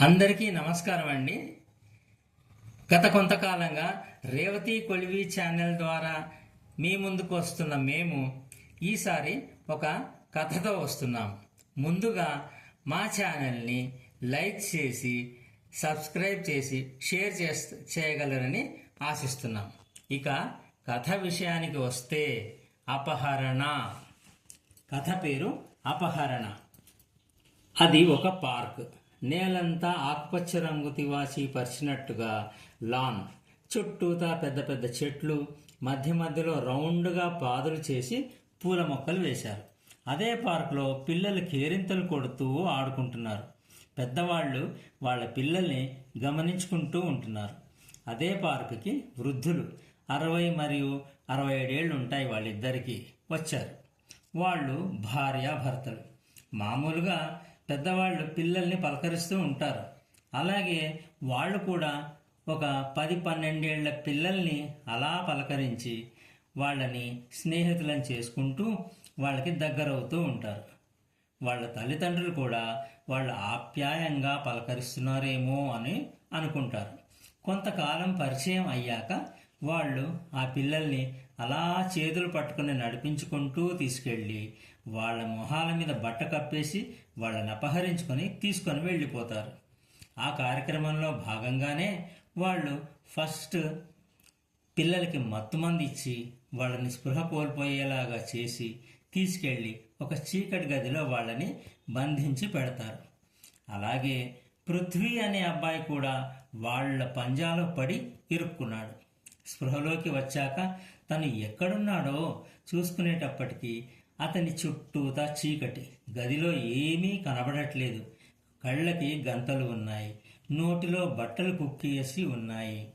అందరికీ నమస్కారం అండి. గత కొంతకాలంగా రేవతి కొలివి ఛానల్ ద్వారా మీ ముందుకు వస్తున్న మేము ఈసారి ఒక కథతో వస్తున్నాం. ముందుగా మా ఛానల్ని లైక్ చేసి సబ్స్క్రైబ్ చేసి షేర్ చేస్త చేయగలరని ఆశిస్తున్నాం. ఇక కథ విషయానికి వస్తే అపహరణ. కథ పేరు అపహరణ. అది ఒక పార్క్. నేలంతా ఆకుపచ్చ రంగు తివాచి పరిచినట్టుగా లాన్. చుట్టూతా పెద్ద పెద్ద చెట్లు మధ్య మధ్యలో రౌండ్గా పాదులు చేసి పూల మొక్కలు వేశారు. అదే పార్కులో పిల్లలు కేరింతలు కొడుతూ ఆడుకుంటున్నారు. పెద్దవాళ్ళు వాళ్ళ పిల్లల్ని గమనించుకుంటూ ఉంటున్నారు. అదే పార్కుకి వృద్ధులు అరవై మరియు అరవై ఏడేళ్ళు ఉంటాయి వాళ్ళిద్దరికీ వచ్చారు. వాళ్ళు భార్యాభర్తలు. మామూలుగా పెద్దవాళ్ళు పిల్లల్ని పలకరిస్తూ ఉంటారు. అలాగే వాళ్ళు కూడా ఒక పది పన్నెండేళ్ళ పిల్లల్ని అలా పలకరించి వాళ్ళని స్నేహితులను చేసుకుంటూ వాళ్ళకి దగ్గరవుతూ ఉంటారు. వాళ్ళ తల్లిదండ్రులు కూడా వాళ్ళు ఆప్యాయంగా పలకరిస్తున్నారేమో అని అనుకుంటారు. కొంతకాలం పరిచయం అయ్యాక వాళ్ళు ఆ పిల్లల్ని అలా చేతులు పట్టుకుని నడిపించుకుంటూ తీసుకెళ్ళి వాళ్ళ మొహాల మీద బట్ట కప్పేసి వాళ్ళని అపహరించుకొని తీసుకొని వెళ్ళిపోతారు. ఆ కార్యక్రమంలో భాగంగానే వాళ్ళు ఫస్ట్ పిల్లలకి మత్తుమంది ఇచ్చి వాళ్ళని స్పృహ కోల్పోయేలాగా చేసి తీసుకెళ్ళి ఒక చీకటి గదిలో వాళ్ళని బంధించి పెడతారు. అలాగే పృథ్వీ అనే అబ్బాయి కూడా వాళ్ళ పంజాలో పడి ఇరుక్కున్నాడు. స్పృహలోకి వచ్చాక తను ఎక్కడున్నాడో చూసుకునేటప్పటికీ అతని చుట్టూతా చీకటి. గదిలో ఏమీ కనబడట్లేదు. కళ్ళకి గంతలు ఉన్నాయి. నోటిలో బట్టలు కుక్కేసి ఉన్నాయి.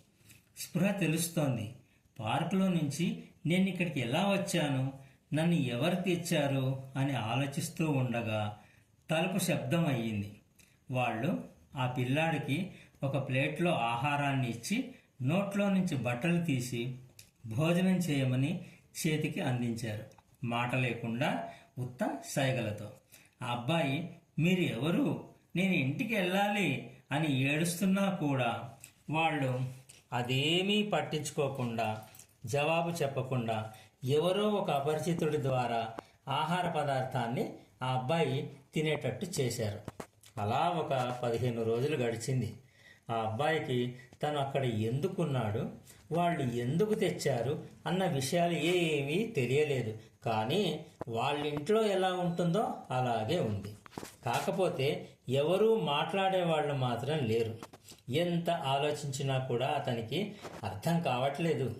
స్పృహ తెలుస్తోంది. పార్కులో నుంచి నేను ఇక్కడికి ఎలా వచ్చాను? నన్ను ఎవరు తెచ్చారు? అని ఆలోచిస్తూ ఉండగా తలుపు శబ్దం అయ్యింది. వాళ్ళు ఆ పిల్లాడికి ఒక ప్లేట్లో ఆహారాన్ని ఇచ్చి నోట్లో నుంచి బట్టలు తీసి భోజనం చేయమని చేతికి అందించారు. మాట లేకుండా ఉత్త సైగలతో ఆ అబ్బాయి మీరు ఎవరు? నేను ఇంటికి వెళ్ళాలి అని ఏడుస్తున్నా కూడా వాళ్ళు అదేమీ పట్టించుకోకుండా జవాబు చెప్పకుండా ఎవరో ఒక అపరిచితుడి ద్వారా ఆహార పదార్థాన్ని ఆ అబ్బాయి తినేటట్టు చేశారు. అలా ఒక పదిహేను రోజులు గడిచింది. ఆ అబ్బాయికి తను అక్కడ ఎందుకున్నాడు? వాళ్ళు ఎందుకు తెచ్చారు? అన్న విషయాలు ఏమీ తెలియలేదు. కానీ వాళ్ళ ఇంట్లో ఎలా ఉంటుందో అలాగే ఉంది. కాకపోతే ఎవరూ మాట్లాడే వాళ్ళు మాత్రం లేరు. ఎంత ఆలోచించినా కూడా అతనికి అర్థం కావట్లేదు.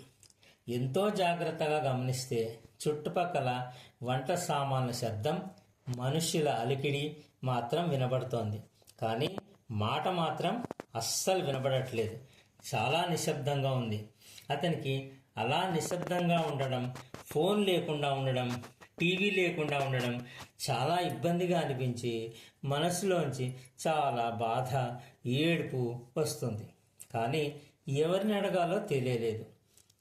ఎంతో జాగ్రత్తగా గమనిస్తే చుట్టుపక్కల వంట సామాన్ల శబ్దం మనుషుల అలికిడి మాత్రం వినబడుతోంది. కానీ మాట మాత్రం అస్సలు వినబడట్లేదు. చాలా నిశ్శబ్దంగా ఉంది. అతనికి అలా నిశ్శబ్దంగా ఉండడం ఫోన్ లేకుండా ఉండడం టీవీ లేకుండా ఉండడం చాలా ఇబ్బందిగా అనిపించి మనసులోంచి చాలా బాధ ఏడుపు వస్తుంది. కానీ ఎవరిని అడగాలో తెలియలేదు.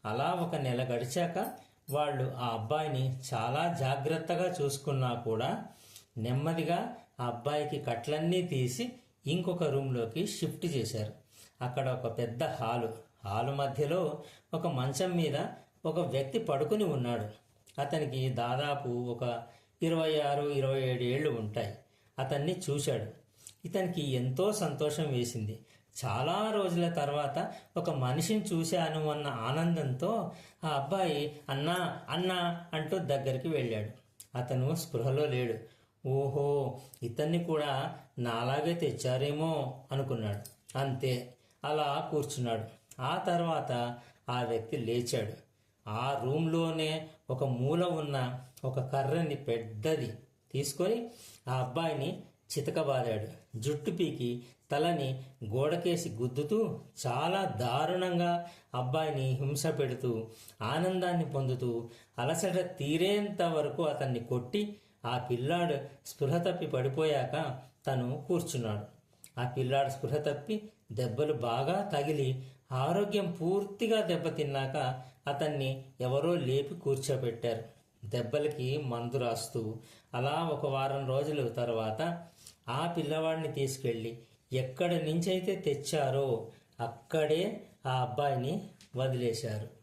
అలా ఒక నెల గడిచాక వాళ్ళు ఆ అబ్బాయిని చాలా జాగ్రత్తగా చూసుకున్నా కూడా నెమ్మదిగా ఆ అబ్బాయికి కట్లన్నీ తీసి ఇంకొక రూమ్లోకి షిఫ్ట్ చేశారు. అక్కడ ఒక పెద్ద హాలు. హాలు మధ్యలో ఒక మంచం మీద ఒక వ్యక్తి పడుకుని ఉన్నాడు. అతనికి దాదాపు ఒక ఇరవై ఆరు ఇరవై ఏడు ఏళ్ళు ఉంటాయి. అతన్ని చూశాడు. ఇతనికి ఎంతో సంతోషం వేసింది. చాలా రోజుల తర్వాత ఒక మనిషిని చూశాను అన్న ఆనందంతో ఆ అబ్బాయి అన్నా అన్నా అంటూ దగ్గరికి వెళ్ళాడు. అతను స్పృహలో లేడు. ఓహో ఇతన్ని కూడా నాలాగే తెచ్చారేమో అనుకున్నాడు. అంతే అలా కూర్చున్నాడు. ఆ తర్వాత ఆ వ్యక్తి లేచాడు. ఆ రూమ్లోనే ఒక మూల ఉన్న ఒక కర్రని పెద్దది తీసుకొని ఆ అబ్బాయిని చితకబాదాడు. జుట్టు పీకి తలని గోడకేసి గుద్దుతూ చాలా దారుణంగా అబ్బాయిని హింస పెడుతూ ఆనందాన్ని పొందుతూ అలసట తీరేంత వరకు అతన్ని కొట్టి ఆ పిల్లాడు స్పృహ తప్పి పడిపోయాక తను కూర్చున్నాడు. ఆ పిల్లాడు స్పృహ తప్పి దెబ్బలు బాగా తగిలి ఆరోగ్యం పూర్తిగా దెబ్బతిన్నాక అతన్ని ఎవరో లేపి కూర్చోబెట్టారు దెబ్బలకి మందు రాస్తూ అలా ఒక వారం రోజుల తర్వాత ఆ పిల్లవాడిని తీసుకెళ్ళి ఎక్కడి నుంచి అయితే తెచ్చారో అక్కడే ఆ అబ్బాయిని వదిలేశారు.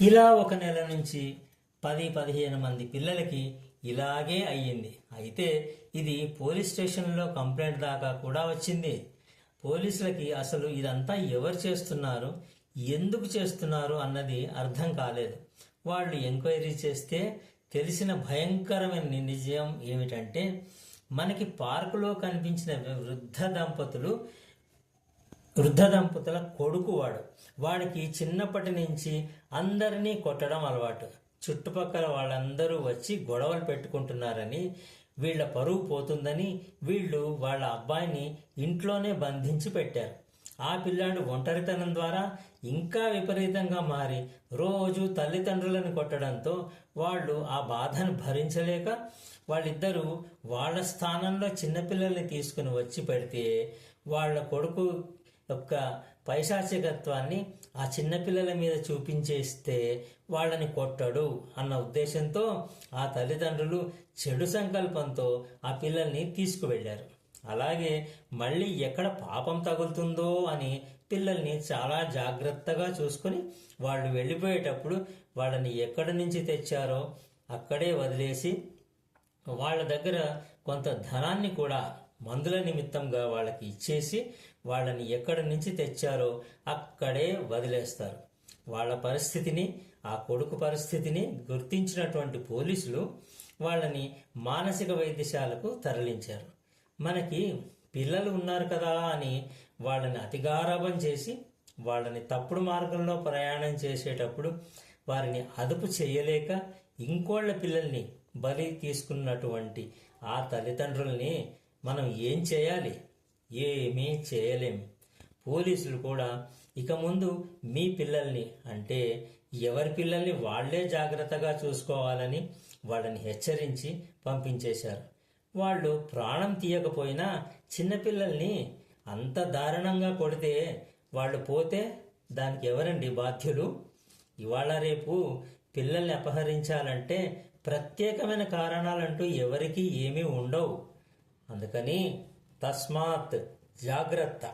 ఇలా ఒక నెల నుంచి పది పదిహేను మంది పిల్లలకి ఇలాగే అయ్యింది. అయితే ఇది పోలీస్ స్టేషన్లో కంప్లైంట్ దాకా కూడా వచ్చింది. పోలీసులకి అసలు ఇదంతా ఎవరు చేస్తున్నారు? ఎందుకు చేస్తున్నారు అన్నది అర్థం కాలేదు. వాళ్ళు ఎంక్వైరీ చేస్తే తెలిసిన భయంకరమైన నిజం ఏమిటంటే మనకి పార్కులో కనిపించిన వృద్ధ దంపతులు వృద్ధ దంపతుల కొడుకు వాడు వాడికి చిన్నప్పటి నుంచి అందరినీ కొట్టడం అలవాటు. చుట్టుపక్కల వాళ్ళందరూ వచ్చి గొడవలు పెట్టుకుంటున్నారని వీళ్ళ పరువు పోతుందని వీళ్ళు వాళ్ళ అబ్బాయిని ఇంట్లోనే బంధించి పెట్టారు. ఆ పిల్లాడు ఒంటరితనం ద్వారా ఇంకా విపరీతంగా మారి రోజు తల్లిదండ్రులను కొట్టడంతో వాళ్ళు ఆ బాధను భరించలేక వాళ్ళిద్దరూ వాళ్ళ స్థానంలో చిన్నపిల్లల్ని తీసుకుని వచ్చి పెడితే వాళ్ళ కొడుకు యొక్క పైశాచికత్వాన్ని ఆ చిన్నపిల్లల మీద చూపించేస్తే వాళ్ళని కొట్టడు అన్న ఉద్దేశంతో ఆ తల్లిదండ్రులు చెడు సంకల్పంతో ఆ పిల్లల్ని తీసుకువెళ్ళారు. అలాగే మళ్ళీ ఎక్కడ పాపం తగులుతుందో అని పిల్లల్ని చాలా జాగ్రత్తగా చూసుకుని వాళ్ళు వెళ్ళిపోయేటప్పుడు వాళ్ళని ఎక్కడి నుంచి తెచ్చారో అక్కడే వదిలేసి వాళ్ళ దగ్గర కొంత ధనాన్ని కూడా మందుల నిమిత్తంగా వాళ్ళకి ఇచ్చేసి వాళ్ళని ఎక్కడి నుంచి తెచ్చారో అక్కడే వదిలేస్తారు. వాళ్ళ పరిస్థితిని ఆ కొడుకు పరిస్థితిని గుర్తించినటువంటి పోలీసులు వాళ్ళని మానసిక వైద్యశాలకు తరలించారు. మనకి పిల్లలు ఉన్నారు కదా అని వాళ్ళని అతిగారాభం చేసి వాళ్ళని తప్పుడు మార్గంలో ప్రయాణం చేసేటప్పుడు వారిని అదుపు చేయలేక ఇంకోళ్ళ పిల్లల్ని బలి తీసుకున్నటువంటి ఆ తల్లిదండ్రుల్ని మనం ఏం చేయాలి? ఏమీ చేయలేం. పోలీసులు కూడా ఇక ముందు మీ పిల్లల్ని అంటే ఎవరి పిల్లల్ని వాళ్ళే జాగ్రత్తగా చూసుకోవాలని వాళ్ళని హెచ్చరించి పంపించేశారు. వాళ్ళు ప్రాణం తీయకపోయినా చిన్నపిల్లల్ని అంత దారుణంగా కొడితే వాళ్ళు పోతే దానికి ఎవరండి బాధ్యులు? ఇవాళ రేపు పిల్లల్ని అపహరించాలంటే ప్రత్యేకమైన కారణాలంటూ ఎవరికీ ఏమీ ఉండవు. అందుకని తస్మాత్ జాగ్రత్త.